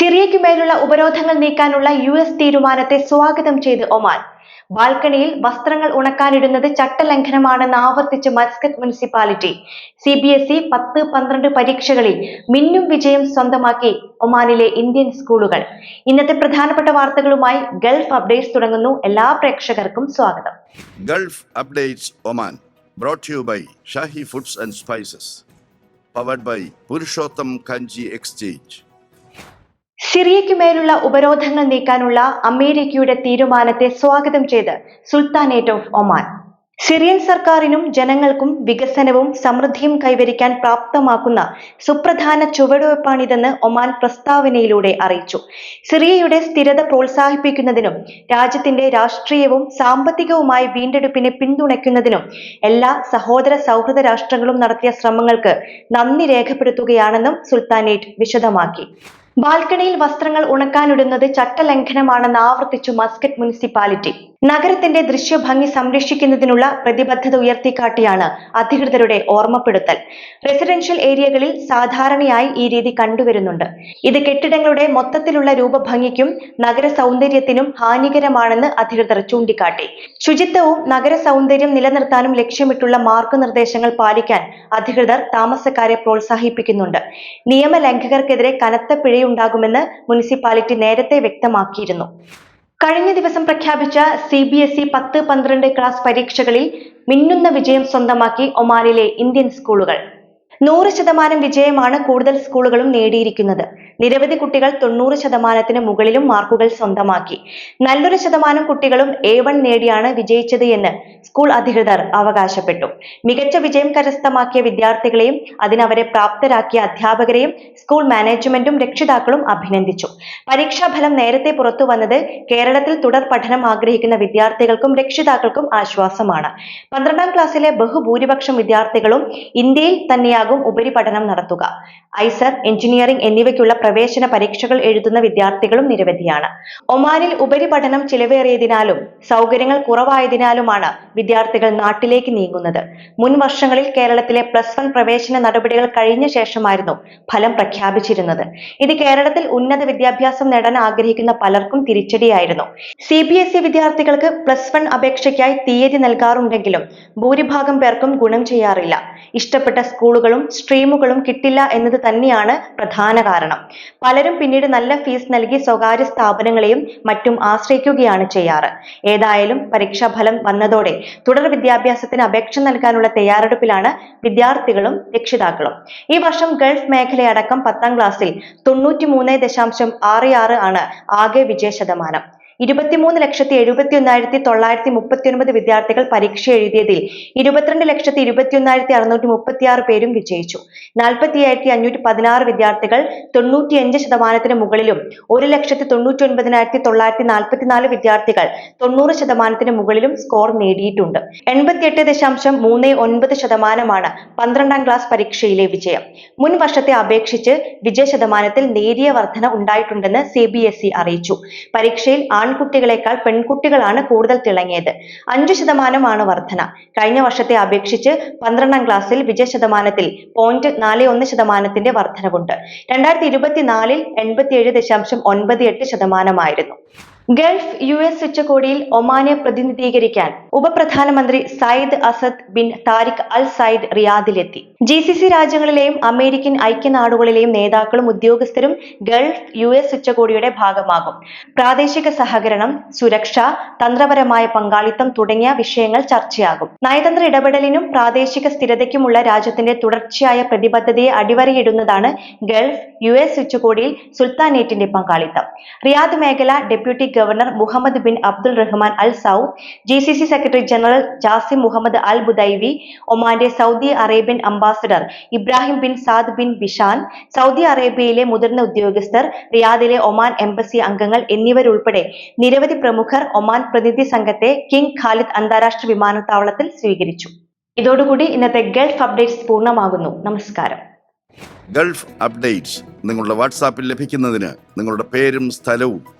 സിറിയയ്ക്ക് മേലുള്ള ഉപരോധങ്ങൾ നീക്കാനുള്ള U S തീരുമാനത്തെ സ്വാഗതം ചെയ്ത് ഒമാൻ. ബാൽക്കണിയിൽ വസ്ത്രങ്ങൾ ഉണക്കാനിടുന്നത് ചട്ടലംഘനമാണെന്ന് ആവർത്തിച്ച് Muscat municipality. C B S E പത്ത് പന്ത്രണ്ട് പരീക്ഷകളിൽ മിന്നും വിജയം സ്വന്തമാക്കി ഒമാനിലെ ഇന്ത്യൻ സ്കൂളുകൾ. ഇന്നത്തെ പ്രധാനപ്പെട്ട വാർത്തകളുമായി ഗൾഫ് അപ്ഡേറ്റ്സ് തുടങ്ങുന്നു. എല്ലാ പ്രേക്ഷകർക്കും സ്വാഗതം. Gulf updates Oman brought you by Shahi foods and spices powered by Purushottam Kanji exchange സിറിയയ്ക്ക് മേലുള്ള ഉപരോധങ്ങൾ നീക്കാനുള്ള അമേരിക്കയുടെ തീരുമാനത്തെ സ്വാഗതം ചെയ്ത് സുൽത്താനേറ്റ് ഓഫ് ഒമാൻ. സിറിയൻ സർക്കാരിനും ജനങ്ങൾക്കും വികസനവും സമൃദ്ധിയും കൈവരിക്കാൻ പ്രാപ്തമാക്കുന്ന സുപ്രധാന ചുവടുവെപ്പാണിതെന്ന് ഒമാൻ പ്രസ്താവനയിലൂടെ അറിയിച്ചു. സിറിയയുടെ സ്ഥിരത പ്രോത്സാഹിപ്പിക്കുന്നതിനും രാജ്യത്തിന്റെ രാഷ്ട്രീയവും സാമ്പത്തികവുമായ വീണ്ടെടുപ്പിനെ പിന്തുണയ്ക്കുന്നതിനും എല്ലാ സഹോദര സൗഹൃദ രാഷ്ട്രങ്ങളും നടത്തിയ ശ്രമങ്ങൾക്ക് നന്ദി രേഖപ്പെടുത്തുകയാണെന്നും സുൽത്താനേറ്റ് വിശദമാക്കി. ബാൽക്കണിയിൽ വസ്ത്രങ്ങൾ ഉണക്കാനിടുന്നത് ചട്ടലംഘനമാണെന്ന് ആവർത്തിച്ചു മസ്കറ്റ് മുനിസിപ്പാലിറ്റി. നഗരത്തിന്റെ ദൃശ്യഭംഗി സംരക്ഷിക്കുന്നതിനുള്ള പ്രതിബദ്ധത ഉയർത്തിക്കാട്ടിയാണ് അധികൃതരുടെ ഓർമ്മപ്പെടുത്തൽ. റെസിഡൻഷ്യൽ ഏരിയകളിൽ സാധാരണയായി ഈ രീതി കണ്ടുവരുന്നുണ്ട്. ഇത് കെട്ടിടങ്ങളുടെ മൊത്തത്തിലുള്ള രൂപഭംഗിക്കും നഗര സൗന്ദര്യത്തിനും ഹാനികരമാണെന്ന് അധികൃതർ ചൂണ്ടിക്കാട്ടി. ശുചിത്വവും നഗര സൗന്ദര്യം നിലനിർത്താനും ലക്ഷ്യമിട്ടുള്ള മാർഗനിർദ്ദേശങ്ങൾ പാലിക്കാൻ അധികൃതർ താമസക്കാരെ പ്രോത്സാഹിപ്പിക്കുന്നുണ്ട്. നിയമലംഘകർക്കെതിരെ കനത്ത പിഴയുണ്ടാകുമെന്ന് മുനിസിപ്പാലിറ്റി നേരത്തെ വ്യക്തമാക്കിയിരുന്നു. കഴിഞ്ഞ ദിവസം പ്രഖ്യാപിച്ച സി ബി എസ് ഇ പത്ത് പന്ത്രണ്ട് ക്ലാസ് പരീക്ഷകളിൽ മിന്നുന്ന വിജയം സ്വന്തമാക്കി ഒമാനിലെ ഇന്ത്യൻ സ്കൂളുകൾ. നൂറ് ശതമാനം വിജയമാണ് കൂടുതൽ സ്കൂളുകളും നേടിയിരിക്കുന്നത്. നിരവധി കുട്ടികൾ തൊണ്ണൂറ് ശതമാനത്തിന് മുകളിലും മാർക്കുകൾ സ്വന്തമാക്കി. നല്ലൊരു ശതമാനം കുട്ടികളും എ വൺ നേടിയാണ് വിജയിച്ചത് എന്ന് സ്കൂൾ അധികൃതർ അവകാശപ്പെട്ടു. മികച്ച വിജയം കരസ്ഥമാക്കിയ വിദ്യാർത്ഥികളെയും അതിനവരെ പ്രാപ്തരാക്കിയ അധ്യാപകരെയും സ്കൂൾ മാനേജ്മെന്റും രക്ഷിതാക്കളും അഭിനന്ദിച്ചു. പരീക്ഷാഫലം നേരത്തെ പുറത്തു വന്നത് കേരളത്തിൽ തുടർ പഠനം ആഗ്രഹിക്കുന്ന വിദ്യാർത്ഥികൾക്കും രക്ഷിതാക്കൾക്കും ആശ്വാസമാണ്. പന്ത്രണ്ടാം ക്ലാസ്സിലെ ബഹുഭൂരിപക്ഷം വിദ്യാർത്ഥികളും ഇന്ത്യയിൽ തന്നെയാകും ഉപരിപഠനം നടത്തുക. ഐസർ എഞ്ചിനീയറിംഗ് എന്നിവയ്ക്കുള്ള പ്രവേശന പരീക്ഷകൾ എഴുതുന്ന വിദ്യാർത്ഥികളും നിരവധിയാണ്. ഒമാനിൽ ഉപരിപഠനം ചിലവേറിയതിനാലും സൗകര്യങ്ങൾ കുറവായതിനാലുമാണ് വിദ്യാർത്ഥികൾ നാട്ടിലേക്ക് നീങ്ങുന്നത്. മുൻ വർഷങ്ങളിൽ കേരളത്തിലെ പ്ലസ് വൺ പ്രവേശന നടപടികൾ കഴിഞ്ഞ ശേഷമായിരുന്നു ഫലം പ്രഖ്യാപിച്ചിരുന്നത്. ഇത് കേരളത്തിൽ ഉന്നത വിദ്യാഭ്യാസം നേടാൻ ആഗ്രഹിക്കുന്ന പലർക്കും തിരിച്ചടിയായിരുന്നു. സി ബി എസ് ഇ വിദ്യാർത്ഥികൾക്ക് പ്ലസ് വൺ അപേക്ഷയ്ക്കായി തീയതി നൽകാറുണ്ടെങ്കിലും ഭൂരിഭാഗം പേർക്കും ഗുണം ചെയ്യാറില്ല. ഇഷ്ടപ്പെട്ട സ്കൂളുകളും സ്ട്രീമുകളും കിട്ടില്ല എന്നത് തന്നെയാണ് പ്രധാന കാരണം. പലരും പിന്നീട് നല്ല ഫീസ് നൽകി സ്വകാര്യ സ്ഥാപനങ്ങളെയും മറ്റും ആശ്രയിക്കുകയാണ് ചെയ്യാറ്. ഏതായാലും പരീക്ഷാഫലം വന്നതോടെ തുടർ വിദ്യാഭ്യാസത്തിന് അപേക്ഷ നൽകാനുള്ള തയ്യാറെടുപ്പിലാണ് വിദ്യാർത്ഥികളും രക്ഷിതാക്കളും. ഈ വർഷം ഗൾഫ് മേഖലയടക്കം പത്താം ക്ലാസ്സിൽ തൊണ്ണൂറ്റി മൂന്ന് ദശാംശം ആറ് ആറ് ആണ് ആകെ വിജയ ശതമാനം ഇരുപത്തിമൂന്ന് ലക്ഷത്തി എഴുപത്തി ഒന്നായിരത്തി തൊള്ളായിരത്തി മുപ്പത്തി ഒൻപത് വിദ്യാർത്ഥികൾ പരീക്ഷ എഴുതിയതിൽ ഇരുപത്തിരണ്ട് ലക്ഷത്തി ഇരുപത്തി ഒന്നായിരത്തി അറുന്നൂറ്റി മുപ്പത്തി ആറ് പേരും വിജയിച്ചു. നാൽപ്പത്തി അയ്യായിരത്തി അഞ്ഞൂറ്റി പതിനാറ് വിദ്യാർത്ഥികൾ തൊണ്ണൂറ്റിയഞ്ച് ശതമാനത്തിന് മുകളിലും ഒരു ലക്ഷത്തി തൊണ്ണൂറ്റി ഒൻപതിനായിരത്തി തൊള്ളായിരത്തി നാൽപ്പത്തിനാല് വിദ്യാർത്ഥികൾ തൊണ്ണൂറ് ശതമാനത്തിന് മുകളിലും സ്കോർ നേടിയിട്ടുണ്ട്. എൺപത്തിയെട്ട് ദശാംശം മൂന്ന് ഒൻപത് ശതമാനമാണ് പന്ത്രണ്ടാം ക്ലാസ് പരീക്ഷയിലെ വിജയം. മുൻ വർഷത്തെ അപേക്ഷിച്ച് വിജയ ശതമാനത്തിൽ നേരിയ വർധന ഉണ്ടായിട്ടുണ്ടെന്ന് സി ബി എസ് ഇ അറിയിച്ചു. പരീക്ഷയിൽ ആൺകുട്ടികളെക്കാൾ പെൺകുട്ടികളാണ് കൂടുതൽ തിളങ്ങിയത്. അഞ്ചു ശതമാനമാണ് വർധന. കഴിഞ്ഞ വർഷത്തെ അപേക്ഷിച്ച് പന്ത്രണ്ടാം ക്ലാസ്സിൽ വിജയ ശതമാനത്തിൽ പോയിന്റ് നാല് ഒന്ന് ശതമാനത്തിന്റെ വർധനവുണ്ട്. രണ്ടായിരത്തി ഇരുപത്തിനാലിൽ എൺപത്തിയേഴ് ദശാംശം ഒൻപത് എട്ട് ശതമാനമായിരുന്നു. ഗൾഫ് യു എസ് ഉച്ചകോടിയിൽ ഒമാനെ പ്രതിനിധീകരിക്കാൻ ഉപപ്രധാനമന്ത്രി Sayyid Asad bin Tariq al Sayyid റിയാദിലെത്തി. G C C രാജ്യങ്ങളിലെയും അമേരിക്കൻ ഐക്യനാടുകളിലെയും നേതാക്കളും ഉദ്യോഗസ്ഥരും ഗൾഫ് യു എസ് ഉച്ചകോടിയുടെ ഭാഗമാകും. പ്രാദേശിക സഹകരണം സുരക്ഷ തന്ത്രപരമായ പങ്കാളിത്തം തുടങ്ങിയ വിഷയങ്ങൾ ചർച്ചയാകും. നയതന്ത്ര ഇടപെടലിനും പ്രാദേശിക സ്ഥിരതയ്ക്കുമുള്ള രാജ്യത്തിന്റെ തുടർച്ചയായ പ്രതിബദ്ധതയെ അടിവരയിടുന്നതാണ് ഗൾഫ് യു എസ് ഉച്ചകോടിയിൽ സുൽത്താനേറ്റിന്റെ പങ്കാളിത്തം. റിയാദ് മേഖല deputy governor Mohammed bin Abdul Rahman al Saud G C C secretary general Jassim Mohammed al Budaiwi ഒമാന്റെ Saudi Arabian ambassador Ibrahim bin Saad bin Bishan Saudi അറേബ്യയിലെ മുതിർന്ന ഉദ്യോഗസ്ഥർ റിയാദിലെ ഒമാൻ എംബസി അംഗങ്ങൾ എന്നിവരുൾപ്പെടെ നിരവധി പ്രമുഖർ ഒമാൻ പ്രതിനിധി സംഘത്തെ കിങ് ഖാലിദ് അന്താരാഷ്ട്ര വിമാനത്താവളത്തിൽ സ്വീകരിച്ചു. ഇതോടുകൂടി ഇന്നത്തെ ഗൾഫ് അപ്ഡേറ്റ്സ് പൂർണമാകുന്നു. നമസ്കാരം. ഗൾഫ് അപ്ഡേറ്റ്സ് നിങ്ങളുടെ വാട്സാപ്പിൽ ലഭിക്കുന്നതിന് നിങ്ങളുടെ പേരും സ്ഥലവും